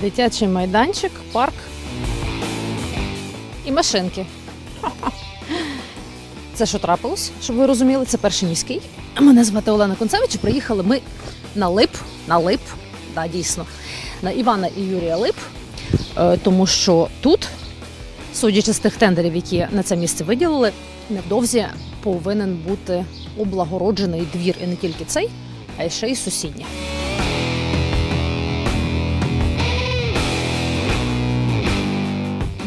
Дитячий майданчик, парк і машинки. Це що трапилось, щоб ви розуміли, це перший міський. Мене звати Олена Концевич. Приїхали ми на Лип, на Лип, да, дійсно, на Івана і Юрія Лип, Е, тому що тут, судячи з тих тендерів, які на це місце виділили, невдовзі повинен бути облагороджений двір і не тільки цей, а й ще й сусідні.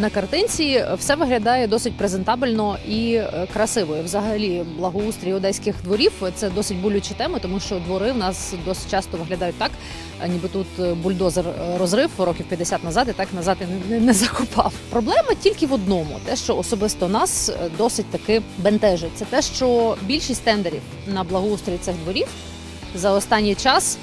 На картинці все виглядає досить презентабельно і е, красиво. Взагалі, благоустрій одеських дворів це досить болюча тема, тому що двори в нас досить часто виглядають так, е, ніби тут е, бульдозер розрив років 50 назад, і так назад і не, не, закопав. Проблема тільки в одному: те, що особисто нас досить таки бентежить, це те, що більшість тендерів на благоустрій цих дворів за останній час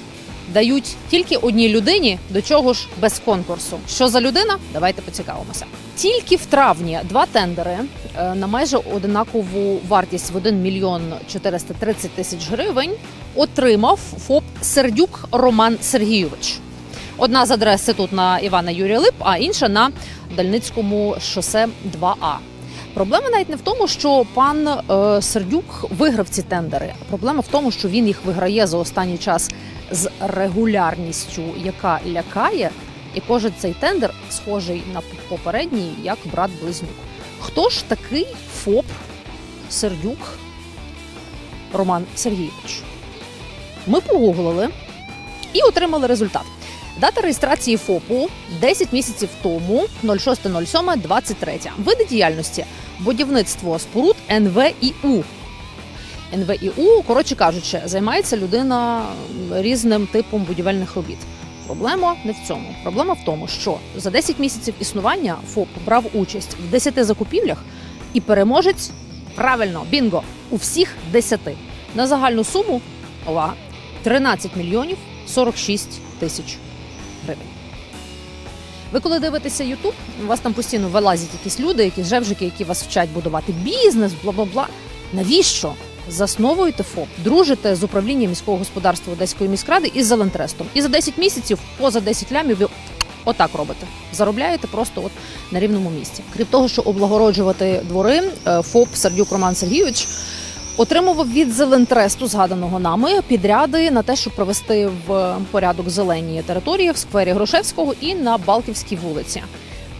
дають тільки одній людині, до чого ж без конкурсу. Що за людина? Давайте поцікавимося. Тільки в травні два тендери е, на майже однакову вартість в 1 мільйон 430 тисяч гривень отримав ФОП Сердюк Роман Сергійович. Одна з адреси тут на Івана Юрія Лип, а інша на Дальницькому шосе 2А. Проблема навіть не в тому, що пан е, Сердюк виграв ці тендери. Проблема в тому, що він їх виграє за останній час з регулярністю, яка лякає, і кожен цей тендер схожий на попередній, як брат близнюк. Хто ж такий ФОП Сердюк Роман Сергійович? Ми погуглили і отримали результат. Дата реєстрації ФОПу 10 місяців тому, 06.07.23. Види діяльності будівництво споруд НВІУ. НВІУ, коротше кажучи, займається людина різним типом будівельних робіт. Проблема не в цьому. Проблема в тому, що за 10 місяців існування ФОП брав участь в 10 закупівлях і переможець правильно бінго у всіх 10. на загальну суму увага, 13 мільйонів 46 тисяч гривень. Ви коли дивитеся Ютуб, у вас там постійно вилазять якісь люди, якісь жевжики, які вас вчать будувати бізнес, бла бла бла. Навіщо? Засновуєте ФОП, дружите з управлінням міського господарства Одеської міськради і з Зелентрестом. І за 10 місяців, поза 10 лямів, ви отак робите. Заробляєте просто от на рівному місці. Крім того, що облагороджувати двори, е, ФОП Сердюк Роман Сергійович отримував від Зелентресту, згаданого нами, підряди на те, щоб провести в порядок зелені території в сквері Грушевського і на Балківській вулиці.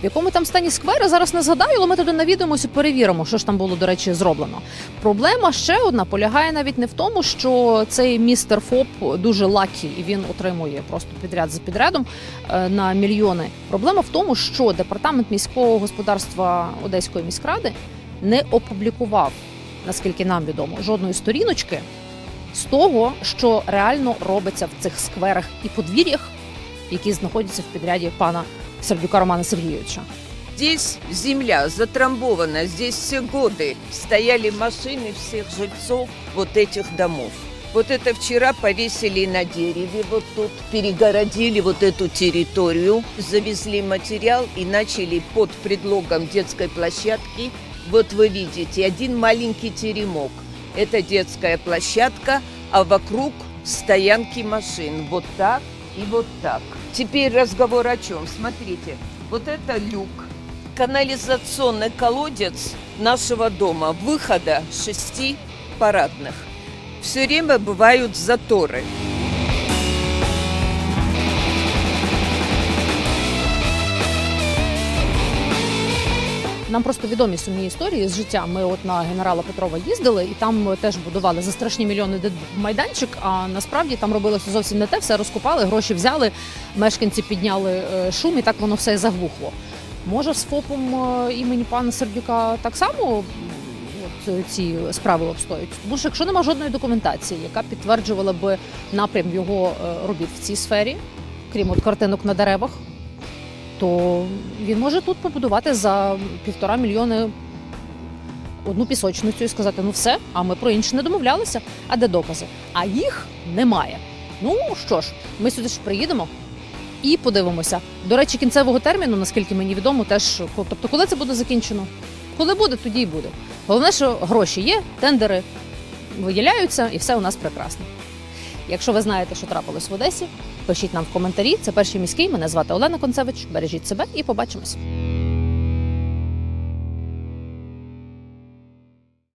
В якому там стані сквери зараз не згадаю, але ми туди навідуємося, перевіримо, що ж там було, до речі, зроблено. Проблема ще одна полягає навіть не в тому, що цей містер ФОП дуже лакі і він отримує просто підряд за підрядом е, на мільйони. Проблема в тому, що департамент міського господарства Одеської міськради не опублікував, наскільки нам відомо, жодної сторіночки з того, що реально робиться в цих скверах і подвір'ях, які знаходяться в підряді пана Сердюка Романа Сергійовича. Здесь земля затрамбована, здесь все годы стояли машины всех жильцов вот этих домов. Вот это вчера повесили на дереве, вот тут перегородили вот эту территорию, завезли материал и начали под предлогом детской площадки. Вот вы видите, один маленький теремок. Это детская площадка, а вокруг стоянки машин. Вот так и вот так. Теперь разговор о чем? Смотрите, вот это люк, канализационный колодец нашего дома, выхода шести парадных. Все время бывают заторы. Нам просто відомі сумні історії з життя. Ми от на генерала Петрова їздили, і там теж будували за страшні мільйони майданчик. А насправді там робилося зовсім не те, все розкопали, гроші взяли, мешканці підняли е, шум, і так воно все заглухло. Може, з ФОПом е, імені пана Сердюка так само от, е, ці справи обстоять? Тому що якщо немає жодної документації, яка підтверджувала би напрям його е, робіт в цій сфері, крім от картинок на деревах, то він може тут побудувати за півтора мільйони одну пісочницю і сказати: ну все, а ми про інше не домовлялися. А де докази? А їх немає. Ну що ж, ми сюди ж приїдемо і подивимося. До речі, кінцевого терміну, наскільки мені відомо, теж тобто, коли це буде закінчено? Коли буде, тоді й буде. Головне, що гроші є, тендери виділяються, і все у нас прекрасно. Якщо ви знаєте, що трапилось в Одесі, пишіть нам в коментарі. Це перший міський. Мене звати Олена Концевич. Бережіть себе і побачимось.